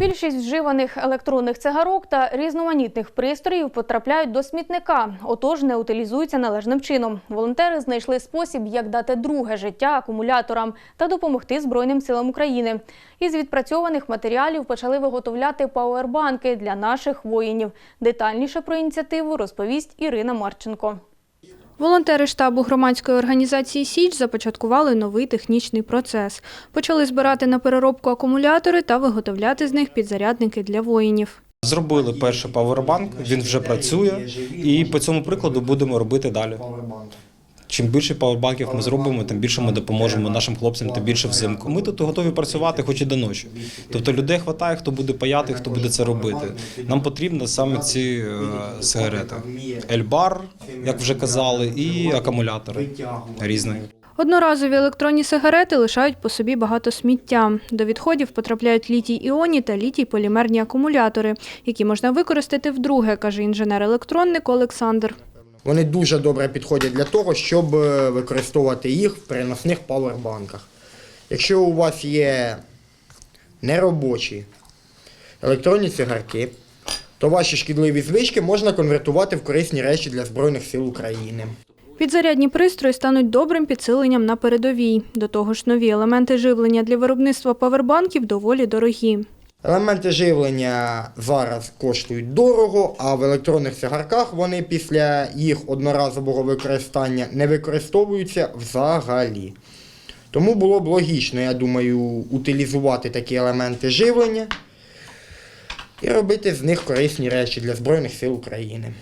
Більшість вживаних електронних цигарок та різноманітних пристроїв потрапляють до смітника, отож не утилізуються належним чином. Волонтери знайшли спосіб, як дати друге життя акумуляторам та допомогти Збройним силам України. Із відпрацьованих матеріалів почали виготовляти пауербанки для наших воїнів. Детальніше про ініціативу розповість Ірина Марченко. Волонтери штабу громадської організації Січ започаткували новий технічний процес. Почали збирати на переробку акумулятори та виготовляти з них підзарядники для воїнів. Зробили перший павербанк, він вже працює, і по цьому прикладу будемо робити далі. Чим більше павербанків ми зробимо, тим більше ми допоможемо нашим хлопцям, тим більше взимку. Ми тут готові працювати хоч і до ночі. Тобто людей вистачає, хто буде паяти, хто буде це робити. Нам потрібно саме ці е, сигарети. Ельбар, як вже казали, і акумулятори різні. Одноразові електронні сигарети лишають по собі багато сміття. До відходів потрапляють літій-іонні та літій-полімерні акумулятори, які можна використати вдруге, каже інженер-електронник Олександр. Вони дуже добре підходять для того, щоб е, використовувати їх в переносних павербанках. Якщо у вас є неробочі електронні цигарки, то ваші шкідливі звички можна конвертувати в корисні речі для Збройних сил України. Підзарядні пристрої стануть добрим підсиленням на передовій. До того ж, нові елементи живлення для виробництва павербанків доволі дорогі. Елементи живлення зараз коштують дорого, а в електронних цигарках вони після їх одноразового використання не використовуються взагалі. Тому було б логічно, я думаю, утилізувати такі елементи живлення і робити з них корисні речі для Збройних сил України.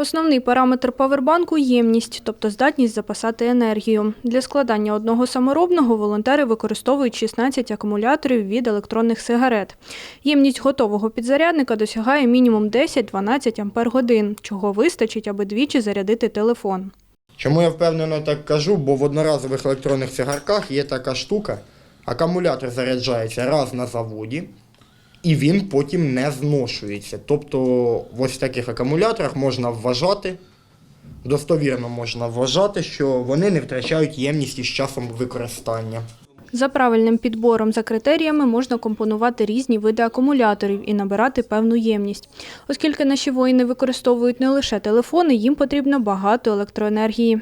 Основний параметр павербанку – ємність, тобто здатність запасати енергію. Для складання одного саморобного волонтери використовують 16 акумуляторів від електронних сигарет. Ємність готового підзарядника досягає мінімум 10-12 ампер-годин, чого вистачить, аби двічі зарядити телефон. Чому я впевнено так кажу? Бо в одноразових електронних цигарках є така штука. Акумулятор заряджається раз на заводі, і він потім не зношується. Тобто в ось таких акумуляторах можна вважати, достовірно можна вважати, що вони не втрачають ємність із часом використання. За правильним підбором за критеріями можна компонувати різні види акумуляторів і набирати певну ємність. Оскільки наші воїни використовують не лише телефони, їм потрібно багато електроенергії.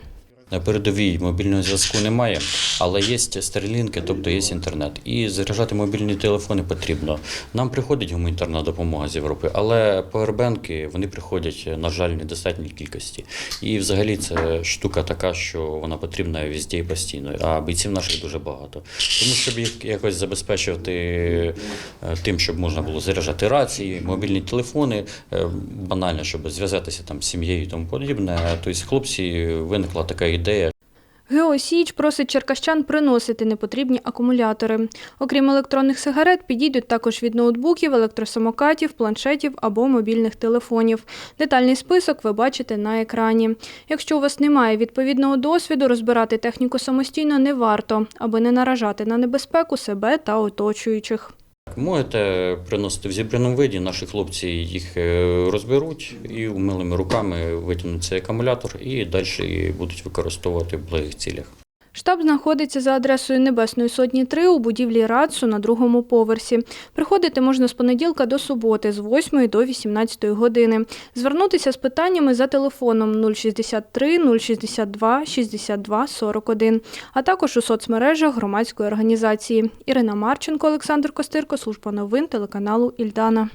На передовій мобільного зв'язку немає, але є старлінки, тобто є інтернет. І заряджати мобільні телефони потрібно. Нам приходить гуманітарна допомога з Європи, але павербенки вони приходять, на жаль, недостатній кількості. І взагалі це штука така, що вона потрібна везде і постійно. А бійців наших дуже багато. Тому щоб їх якось забезпечувати е, тим, щоб можна було заряджати рації, мобільні телефони, е, банально, щоб зв'язатися там з сім'єю і тому подібне. Тобто, хлопці виникла така ідея. Геосіч просить черкащан приносити непотрібні акумулятори. Окрім електронних сигарет, підійдуть також від ноутбуків, електросамокатів, планшетів або мобільних телефонів. Детальний список ви бачите на екрані. Якщо у вас немає відповідного досвіду, розбирати техніку самостійно не варто, аби не наражати на небезпеку себе та оточуючих. Можете приносити в зібраному виді, наші хлопці їх е, розберуть і умилими руками витягнуть цей акумулятор і далі будуть використовувати в благих цілях. Штаб знаходиться за адресою Небесної Сотні 3 у будівлі РАЦУ на другому поверсі. Приходити можна з понеділка до суботи з 8 до 18 години. Звернутися з питаннями за телефоном 063 062 62 41, а також у соцмережах громадської організації. Ірина Марченко, Олександр Костирко, служба новин телеканалу Ільдана.